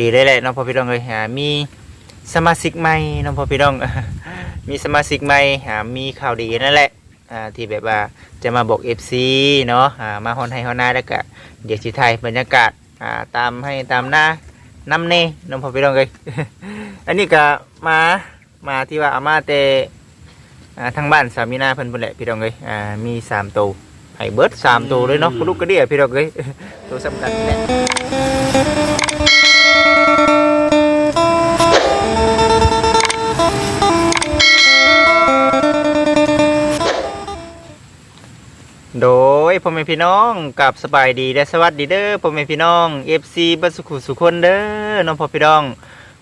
ดีได้เลยน้องพ่อพี่น้องเลยหามีสมาชิกใหม่น้องพ่อพี่น้องมีสมาชิกใหม่หามีข่าวดีนั่นแหละอ่าที่แบบว่าจะมาบอก FC เนาะอ่ามาฮอนให้ฮอนหน้าแล้วก็เดี๋ยวสิไทยบรรยากาศอ่าตามให้ตามหน้าน้ำเน่น้องพ่อพี่น้องเลยอันนี้ก็มามาที่ว่าอามาเตอ่าทางบ้านสามีนาเพิ่นพุ่นแหละพี่น้องเลยอ่ามีสามตัวให้เบิร์ดสามตัวเลยเนาะลูกกระเดียพี่น้องเลยตัวสำคัญแหละ ยพ่อแม่พี่น้องกับสบายดีและสวัสดีเด้อพ่อแม่พี่น้อง FC บัสุขุสุคนเด้อน้องพ่อพี่น้อง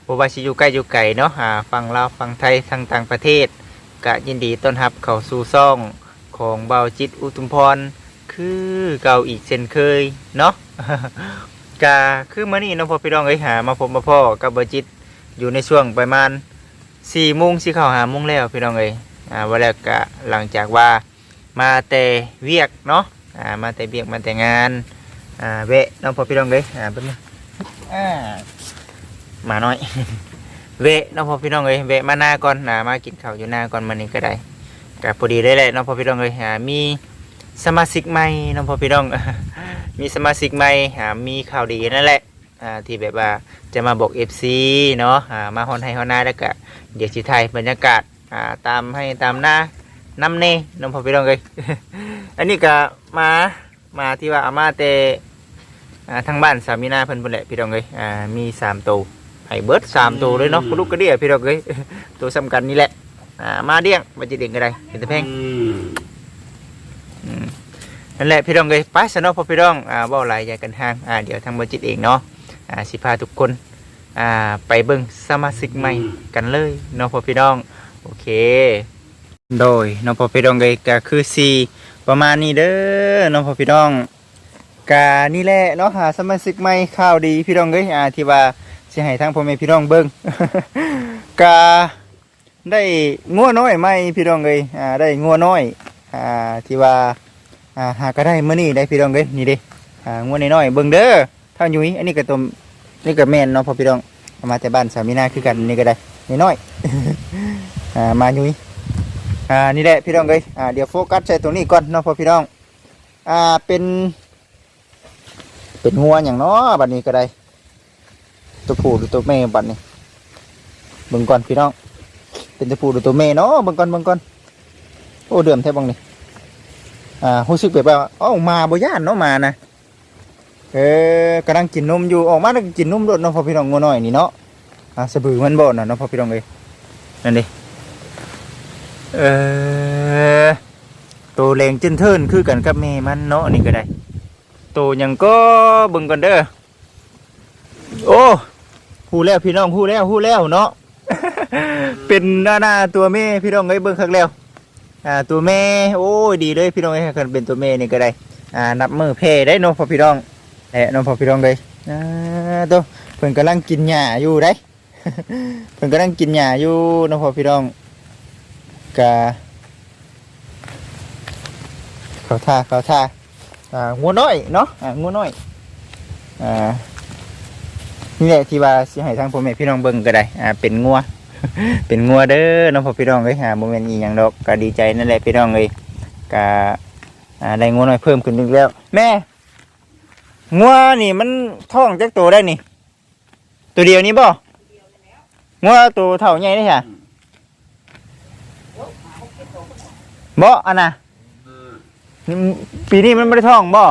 บ่ว่าสิอยู่ใกล้อยู่ไกลเนาะอ่าฟังลาวฟังไทยทั้งต่างประเทศก็ยินดีต้อนรับเข้าสู่ซ่องของเบาจิตอุทุมพรคือเก่าอีกเช่นเคยเนาะก็คือมื้อนี้น้องพ่อพี่น้องเอ้ยหามาพบมาพ่อกับเบาจิตอยู่ในช่วงประมาณ4โมงสิเข้า5โมงแล้วพี่น้องเอ้ยอ่าว่าแล้วก็หลังจากว่ามาแต่เวียกเนาะ อ่ามาแต่เวียกมาแต่งานอ่าเวะน้องพอพี่น้องเลยอ่าเป็นอ่ามาหน่อย เวะน้องพอพี่น้องเลยเวะมาหน้าก่อนอ่ามากินข้าวอยู่หน้าก่อนมานี่ก็ได้ก็พอดีได้แหละน้องพอพี่น้องเลยอ่ามีสมาชิกใหม่น้องพอพี่น้องมีสมาชิกใหม่อ่ามีข่าวดีนั่นแหละอ่าที่แบบว่าจะมาบอก FC เนาะอ่ามาฮอนให้ฮอนหน้าแล้วก็เดี๋ยวสิไทยบรรยากาศอ่าตามให้ตามหน้า น้ำเน่น้องพ่อพี่น้องเลย อันนี้ก็มามาที่ว่าอามาเตอ่าทางบ้านสามีนาเพิ่นพุ่นแหละพี่น้องเลยอ่ามีสามตัวไห้เบิร์ดสามตัวเลยเนาะลูกกระเดียพี่น้องเลยตัวสำคัญนี่แหละอ่ามาเดี้ยงมาจิเด่งก็ได้เป็นตะแพงอืมนั่นแหละพี่น้องเลยไปสนอพ่อพี่น้องอ่าเว่าหลายอย่ากันห่างอ่าเดี๋ยวทางบัจิตเองเนาะอ่าสิพาทุกคนอ่าไปเบิ่งสมาชิกใหม่กันเลยเนาะพ่อพี่น้อง โอเค โดยน้องพ่อพี่น้องเลยก็คือสีประมาณนี้เด้อน้องพ่อพี่น้องกานี่แหละเนาะหาสมาชิกใหม่ข่าวดีพี่น้องเลยอ่าที่ว่าสิให้ทางพ่อแม่พี่น้องเบิ่งกาได้งัวน้อยใหม่พี่น้องเลยอ่าได้งัวน้อยอ่าที่ว่าอ่าหาก็ได้มื้อนี้ได้พี่น้องเลยนี่เด้อ่างัวน้อยๆเบิ่งเด้อเท่ายุ้ยอันนี้ก็ตัวนี่ก็แม่นเนาะพ่อพี่น้องมาแต่บ้านสามีนาคือกันนี่ก็ได้น้อยๆอ่ามายุ้ย อ่านี่แหละพี่น้องเลยอ่าเดี๋ยวโฟกัสใส่ตรงนี้ก่อนเนาะพอพี่น้องอ่าเป็น เป็นหัวอย่างเนาะบัดนี้ก็ได้ตัวผู้หรือตัวแม่บัดนี้เบิ่งก่อนพี่น้อง เป็นตัวผู้หรือตัวแม่เนาะเบิ่งก่อนเบิ่งก่อนโอ้เดือมแท้บังนี่อ่ารู้สึกแบบว่าอ้ามาบ่ย่านเนาะมานะเออกำลังกินนมอยู่ออกมาแล้วก็กินนมโดดเนาะพอพี่น้องงัวน้อยนี่เนาะอ่าสะบือมันบ่น่ะเนาะพอพี่น้องเลยนั่นดิ เออตัวแรงจนเทินคือกันกับแม่มันเนาะนี่ก็ได้ตัวยังก็บิ่งกันเด้อโอ้ฮู้แล้วพี่น้องฮู้แล้วฮู้แล้วเนาะเป็นหน้าหน้าตัวแม่พี่น้องเอ้เบิ่งคักแล้วอ่าตัวแม่โอ้ยดีเลยพี่น้องเอ้คันเป็นตัวแม่นี่ก็ได้อ่านับมือเพได้เนาะพ่อพี่น้องแหละเนาะพ่อพี่น้องเลยอ่าตัวเพิ่นกำลังกินหญ้าอยู่ได้เพิ่นกำลังกินหญ้าอยู่เนาะพ่อพี่น้อง กะเขาท่าเขาท่าอ่างัวน้อยเนาะอ่างัวน้อยอ่านี่แหละที่ว่าสิให้ทางพ่อแม่พี่น้องเบิ่งก็ได้อ่าเป็นงัว เป็นงัวเด้อน้องพ่อพี่น้องเอ้ยหาบ่แม่นอีหยังดอกก็ดีใจนั่นแหละพี่น้องเอ้ยก็อ่าได้งัวน้อยเพิ่มขึ้นอีกแล้ว แม่งัวนี่มันท้องจักตัวได้นี่ ตัวเดียวนี้บ่งัวตัวเท่าใหญ่ได้ค่ะ บ่อันน่ะนี่ปีนี้มันไม่ได้ท่องบ่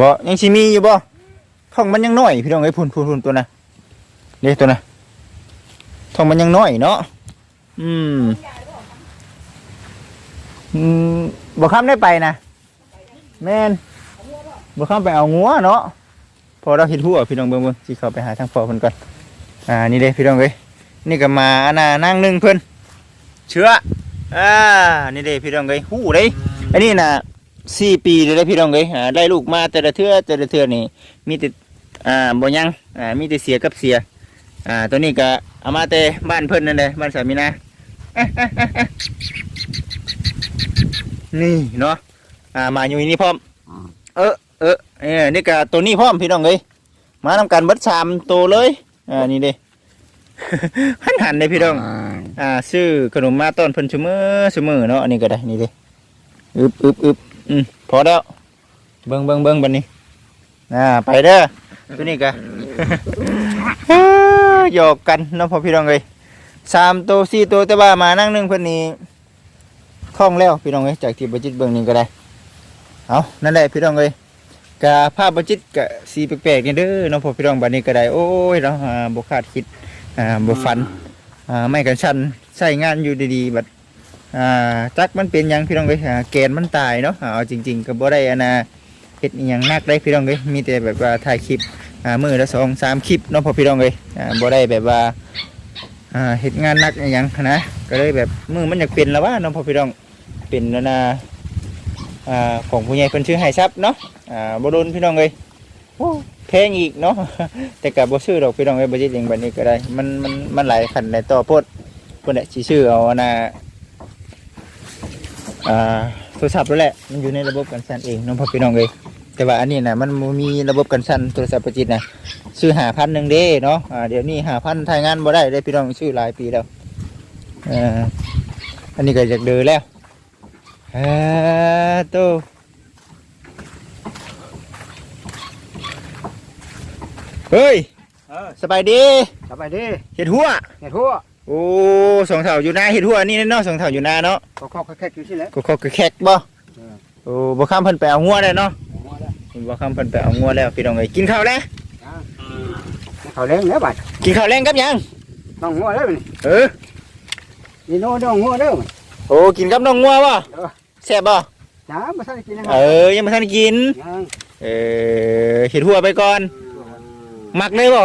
บ่ยังชิมีอยู่บ่ท่องมันยังน้อยพี่น้องไอ้พุ่นพุ่นพุ่นตัวน่ะเด็กตัวน่ะท่องมันยังน้อยเนาะอืมอืมบ่ข้ามได้ไปนะแม่นบ่ข้ามไปเอางัวเนาะพอเราเห็นหัวพี่น้องเบิ่งเบิ่งสิเข้าไปหาทางพ่อเพิ่นก่อนอ่านี่เด้พี่น้องเอ้ย นี่ก็มาอันน่ะนั่งหนึงเพิ่นเชื้ออ่านี่เด้พี่น้องเอ้ยหู้เด้อันนี้น่ะสี่ปีเลยเด้พี่น้องเอ้ยอ่าได้ลูกมาแต่ละเทื่อแต่ละเทื่อนี่มีแต่อ่าบ่ยังอ่ามีแต่เสียกับเสียอ่าตัวนี้ก็เอามาแต่บ้านเพิ่นนั่นแหละบ้านสามีนานี่เนาะอ่ามาอยู่นี่พร้อม เออเออเออนี่ก็ตัวนี้พร้อมพี่น้องเอ้ยมานำกันเบิดสามตัวเลยอ่านี่เด้ หันหันเลยพี่น้อง อ่าซื้อขนมมาต้อนเพิ่นชุมือชุมือเนาะอันนี้ก็ได้นี่เด้อึบอึบอึบอืมพอแล้วเบิ่งเบิ่งเบิ่งบัดนี้อ่าไปเด้อตัวนี้ก็หยอกกันเนาะพ่อพี่น้องเอ้ยสามตัวสี่ตัวแต่ว่ามานั่งหนึงเพิ่นนี่คล่องแล้วพี่น้องเอ้ยจากที่บัจิตเบิ่งนี่ก็ได้เอานั่นแหละพี่น้องเอ้ยกะภาพบัจิตกะสีแปลกๆนี่เด้อเนาะพ่อพี่น้องบัดนี้ก็ได้โอ้ยเนาะอ่าบ่คาดคิด อ่าบ่ฝันอ่าไม่กันชันใช้งานอยู่ดีๆบัดอ่าจักมันเป็นหยังพี่น้องเอ้ยอ่าแกนมันตายเนาะอ่าเอาจริง ๆก็บ่ได้อันน่ะเฮ็ดอหยังนักได้พี่น้องเอ้ยมีแต่แบบว่าถ่ายคลิปอ่ามื้อละสองสามคลิปเนาะพอพี่น้องเอ้ยอ่าบ่ได้แบบว่าอ่าเฮ็ดงานหนักอหยังนะก็เลยแบบมือมันอยากเป็นแล้วว่าเนาะพอพี่น้องเป็นแล้วนะอ่าของผู้ใหญ่เพิ่นชื่อให้ทรัพย์เนาะอ่าบ่โดนพี่น้องเอ้ย แพงอีกเนาะแต่ก็บ่ซื้อดอกพี่น้องเอ้ยบ่จิตเองบัดนี้ก็ได้ มันมันมันหลายคันในต่อโพดเพิ่นแหละสิชื่อเอานน่ะอ่าโทรศัพท์แล้วแหละมันอยู่ในระบบกันสั่นเองน้องพ่อพี่น้องเลยแต่ว่าอันนี้น่ะมันมีระบบกันสั่นโทรศัพท์ประจิตน่ะซื้อหาพันหนึ่งเด้เนาะอ่าเดี๋ยวนี้หาพันทายงานบ่ได้ได้พี่น้องชื่อหลายปีแล้วอ่ออันนี้ก็อยากเดือแล้วเอ่อโต เฮ้ยเออสบายดีสบายดีเห็ดหัวเห็ดหัวโอ้สองเถาอยู่หน้าเห็ดหัวนี่เนาะสองเถาอยู่หน้าเนาะก็คอกแค่อยู่ที่แล้วก็ก็แขกบ่เออโอ้บ่ข้ามเพิ่นไปเอางัวได้เนาะหัวแล้วบ่ข้ามเพิ่นไปเอางัวแล้วพี่น้องเอ้ยกินข้าวแล้วเขาเลี้ยงแล้วบัดกินข้าวแรงกับหยังน้องหัวแล้วนี่เออนี่โน่น้องหัวแล้วโอ้กินกับน้องงัวบ่เออแซ่บบ่จ้ามาสั่งกินนะคเอรับอยังบ่ทันกินยังเออเห็ดหัวไปก่อน มักเลยบ่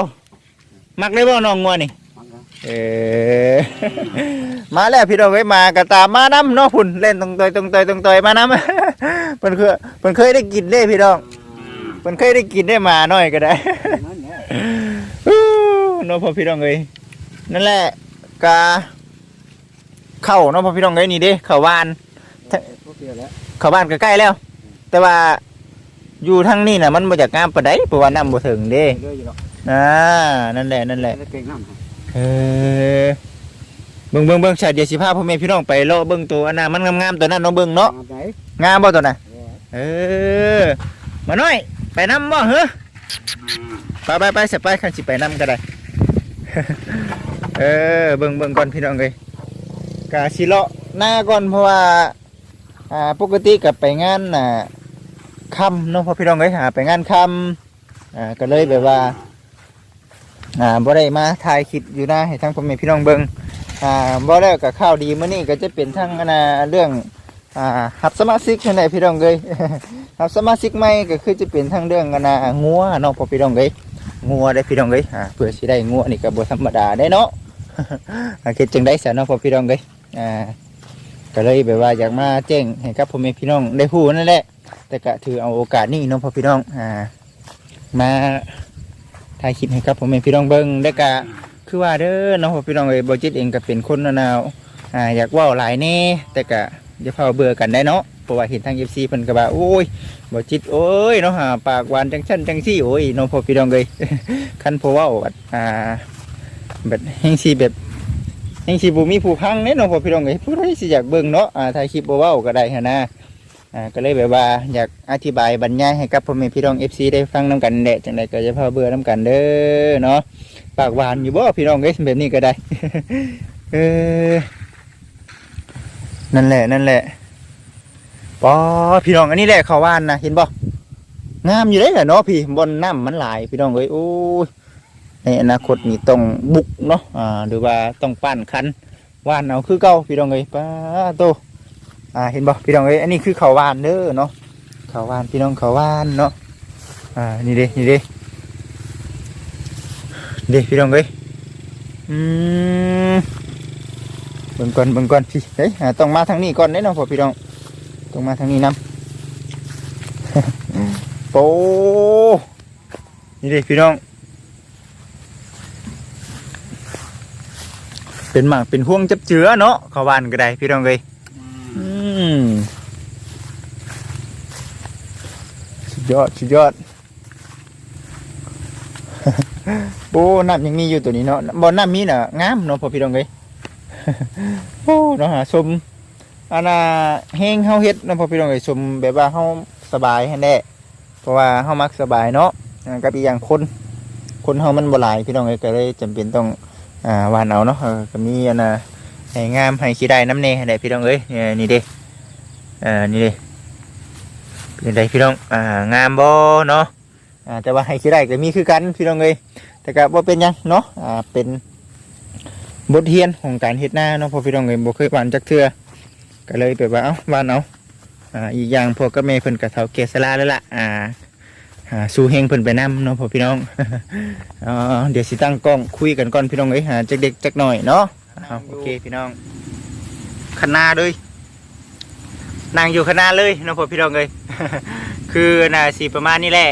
มักเลยบ่น้องงัวนี่เออมาแล้วพี่น้องเอ้ยมาก็ตามมานํเนาะพุ่นเล่นตรงตอยตรงตอยตรงตอยมานํเพิ่นคือเพิ่นเคยได้กินเด้พี่น้องเพิ่นเคยได้กินได้มาหน่อยก็ได้นั่นแหละอู้น้องพ่อพี่น้องเอ้ยนั่นแหละกาเข้าน้องพ่อพี่น้องเอ้ยนี่เด้เข้าบ้านพวกเดียวแล้วเข้าบ้านก็ใกล้แล้ว แต่ว่า อยู่ทางนี้น่ะมันบ่จากงามปานใดเพราะว่าน้ำบ่ถึงเด้เรื่อยอยู่หรอกอ่านั่นแหละนั่นแหละเก่งน้ำเออเบิ่งเบิ่งเบิ่งชาเดียวสิพาพ่อแม่พี่น้องไปเลาะเบิ่งตัวอันน่ะมันงามๆตัวนั้นน้องเบิ่งเนาะไหนงามบ่ตัวน่ะเออมาหน่อย ไปนํบ่เหรอไปไปไปสิไปคันสิไปนํก็ได้ เออเบิ่งเบิ่งก่อนพี่น้องเอ้ยกะสิเลาะหน้าก่อนเพราะว่าอ่าปกติกับไปงานน่ะ คำเนาะพ่อพี่น้องเอ้ยหาไปงานคำอ่าก็เลยแบบว่าอ่าบ่ได้มาถ่ายคลิปอยู่นะให้ทั้งพ่อแม่พี่น้องเบิ่งอ่าบ่แล้วกับข้าวดีมื้อนี้ก็จะเป็นทั้งอันน่ะเรื่องอ่าหับสมาชิกนั่นแหละพี่น้องเอ้ยหับสมาชิกใหม่ก็คือจะเป็นทั้งเรื่องอันน่ะงัวเนาะพ่อพี่น้องเอ้ยงัวได้พี่น้องเอ้ยอ่าเพื่อสิได้งัวนี่ก็บ่ธรรมดาได้เนาะอาคิดจังได้ซะเนาะพ่อพี่น้องเอ้ยอ่าก็เลยแบบว่าอยากมาแจ้งให้กับพ่อแม่พี่น้องได้ฮู้นั่นแหละ แต่ก็ถือเอาโอกาสนี้เนาะพ่อพี่น้องอ่ามาถ่ายคลิปให้กับพ่อแม่พี่น้องเบิ่งแล้ก็คือว่าเด้อเนาะพ่อพี่น้องเอ้ยบ่จิตเองก็เป็นคนนาวอ่าอยากว้าหลายแน่แต่ก็อย่าเผาเบื่อกันได้เนาะเพราะว่าเห็นทาง FC เพิ่นก็ว่าโอ้ยบ่จิตโอ้ยเนาะหาปากหวานจังชั้นจังซี่โอ้ยน้องพ่อพี่น้องเอ้ยคันเพราะว่าอ่าแบบแห่งสิแบบแห่งสิบ่มีผู้พังเด้เน้องพ่อพี่น้องเอ้ยผู้ใดสิอยากเบิ่งเนาะอ่าถ่ายคลิปบ่เว้าก็ได้หันนะ อ่าก็เลยแบบว่าอยากอธิบายบรรยายให้กับพ่อแม่พี่น้อง FC ได้ฟังนํกันแหละจังไดก็จะพาเบื่อนํกันเด้อเนาะปากหวานอยู่บ่พี่น้องเอ้ยแบบนี้ก็ได้ เออนั่นแหละนั่นแหละปอพี่น้องอันนี้แหละเขาว่านนะเห็นบ่งามอยู่เลยแหละเนาะพี่บนน้ำมันหลายพี่น้องเอ้ยโอ้ยในอนาคตนี่ต้องบุกเนาะอ่าหรือว่าต้องปั้นคันว่านเอาคือเก่าพี่น้องเอ้ยป้าโต อ่าเห็นบ่พี่น้องเอ้ยอันนี้คือเขาวานเด้อเนาะเขาวานพี่น้องเขาวานเนาะอ่านี่เด้นี่เด้เด้พี่น้องเอ้ยอืมเบิ่งก่อนเบิ่งก่อนพี่เฮ้ยต้องมาทางนี้ก่อนเด้เนาะพ่อพี่น้องตรงมาทางนี้น้ำโปนี่เดิพี่น้องเป็นหมากเป็นห่วงจับเจือเนาะเขาวานก็ได้พี่น้องเลยอื มสุดยอดสุดยอด โอ้น้ำยังมีอยู่ตัวนี้เนาะบ่น้ำมีน่ะงามเนาะพอพี่น้องเอ้ยโอ้เนาะหาชมอันน่ะแห้งเฮาเฮ็ดเนาะพอพี่น้องเอ้ยชมแบบว่าเฮาสบายให้แน่เพราะว่าเฮามักสบายเนาะอ่ากับอีกอย่างคนคนเฮามันบ่หลายพี่น้องเอ้ยก็เลยจำเป็นต้องอ่าหวานเอาเนาะก็มีอันน่ะให้งามให้ขี้ได้น้ำแน่ให้ได้พี่น้องเอ้ยนี่ยนี่เด้ อ่านี่เด้เป็นไดพี่น้องอ่างามบ่เนาะอ่าแต่ว่าให้ขี้ได้ก็มีคือกันพี่น้องเอ้ยแต่ก็บ่เป็นยังเนาะอ่าเป็นบทเรียนของการเฮ็ดนาเนาะพอพี่น้องเอ้ยบ่เคยหวานจักเทื่อก็เลยแบบว่าเอ้าหวานเอาอ่าอีกอย่างพวกกับแม่เพิ่นก็เฒ่าแก่สลาแล้วล่ะอ่าหาสู่เฮงเพิ่นไปนํเนาะพอพี่น้องอ๋อเดี๋ยวสิตั้งกล้องคุยกันก่อนพี่น้องเอ้ยหาจักเด็กจักหน่อยเนาะโอเคพี่น้องคณะเลย นั่งอยู่คณะเลยเนาะพอพี่น้องเอ้ยคือนาสิประมาณนี้แหละ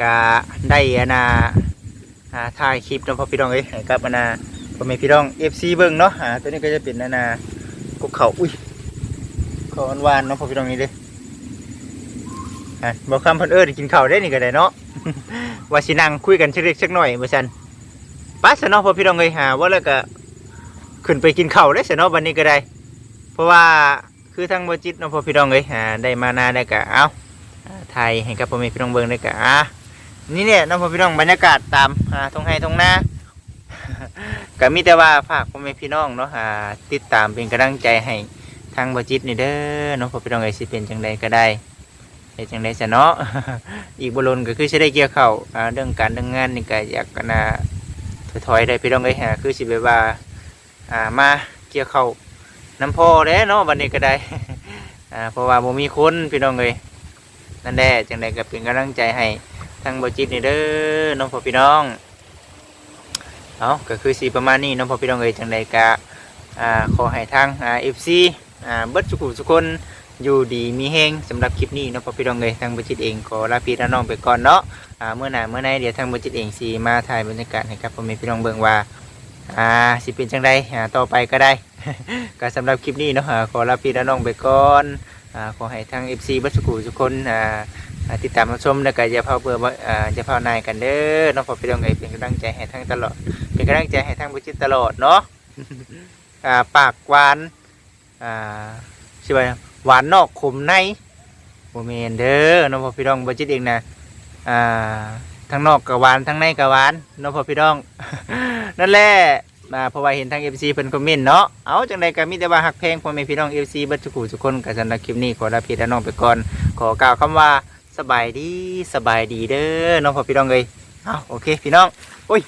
ก็ได้อนะอ่าถ่ายคลิปเนาะพอพี่น้องเอ้ยกับนน่ะพ่อแม่พี่น้อง FC เบิ่งเนาะตัวนี้ก็จะเป็นนานากุกเขาอุ้ยขอหวานๆเนาะพ่อพี่น้องนี่เด้อะบอกคำพิ่นเอิ้นกินข้าวได้นี่ก็ได้เนาะว่าสินังคุยกันสักเล็กสักหน่อยบ่ซั่นปัสเนาะพ่อพี่น้องเอ้ยหาว่าแล้วก็ขึ้นไปกินข้าวได้ซะเนาะวันนี้ก็ได้ เพราะว่า คือทางบจิตเนาะพ่อพี่น้องเอ้ยอ่าได้มานาได้ก็เอาอ่าถ่ายให้กับพ่อแม่พี่น้องเบิ่งได้ก็อะนี่เนี่ยเนาะพ่อพี่น้องบรรยากาศตามอ่าทงไห้ทงน้าก็มีแต่ว่าฝากพ่อแม่พี่น้องเนาะอ่าติดตามเป็นกำลังใจให้ทางบจิตนี่เด้อเนาะพ่อพี่น้องไอ้ยสิเป็นจังใดก็ได้เฮ็ดจังใดซะเนาะ อีกบลนก็คือสิได้เกี่ยวเข้าอ่าเรื่องการเรื่องงานนี่ก็อยากกันนะถอยๆได้พี่น้องเอ้ยฮะคือสิแบบว่าอ่ามาเกี่ยวเข้า น้ำพ่อเด้เนาะวันนี้ก็ได้ อ่าเพราะว่าบ่มีคนพี่น้องเอ้ยนั่นแหละจังใดก็เป็นกำลังใจให้ทางบจิตนี่เด้อน้องพ่อพี่น้องเอาก็คือสีประมาณนี้น้องพ่อพี่น้องเอ๋ยจังใดกะอ่าขอให้ทางอ่าเอฟซีอ่าเบิดสุขุทุคนอยู่ดีมีแห้งสำหรับคลิปนี้เน้องพ่อพี่น้องเอ๋ยทางบัจิตเองขอลาพี่ลาน้องไปก่อนเนาะอ่าเมื่อหน้าเมื่อไหนเดี๋ยวทางบัจิตเองสีมาถ่ายบรรยากาศให้กับพ่อแม่พี่น้องเบิ่งว่า อ่าสิเป็นจังใดอ่าต่อไปก็ได้ ก็สำหรับคลิปนี้เนาะอ่าขอลาพี่ลาน้องไปก่อนอ่าขอให้ทางเอฟซีบิดสุขุทุกคนอ่าอ่าติดตามรับชมแล้วก็อย่าเผาเบื่อบ่อ่าอย่าเผานายกันเด้อน้องพ่อพี่น้องเอ๋ยเป็นกำลังใจให้ทางตลอด เป็นกำลังใจให้ทางบุจิตตลอดเนาะ อ่าปากหวานอ่าชื่อว่าหวานนอกขมในโมเมนเด้อน้องพ่อพี่น้องบุจิตเองนะอ่า ทั้งนอกกะหวานทั้งในกะหวานน้องพ่อพี่น้อง นั่นแหละมาเพราะว่าเห็นทางเอฟซีเพิ่นคอมเมนต์เนาะเอาจังใดก็มีแต่ว่าหักเพลงพ่อแม่พี่น้องเอฟซีเบิดทุกคู่ทุกคนกับสำหรับคลิปนี้ขอลาพี่และน้องไปก่อน ขอกล่าวคำว่าสบายดีสบายดีเด้อน้องพ่อพี่น้องเอ้ยเอาโอเคพี่น้องโอ้ย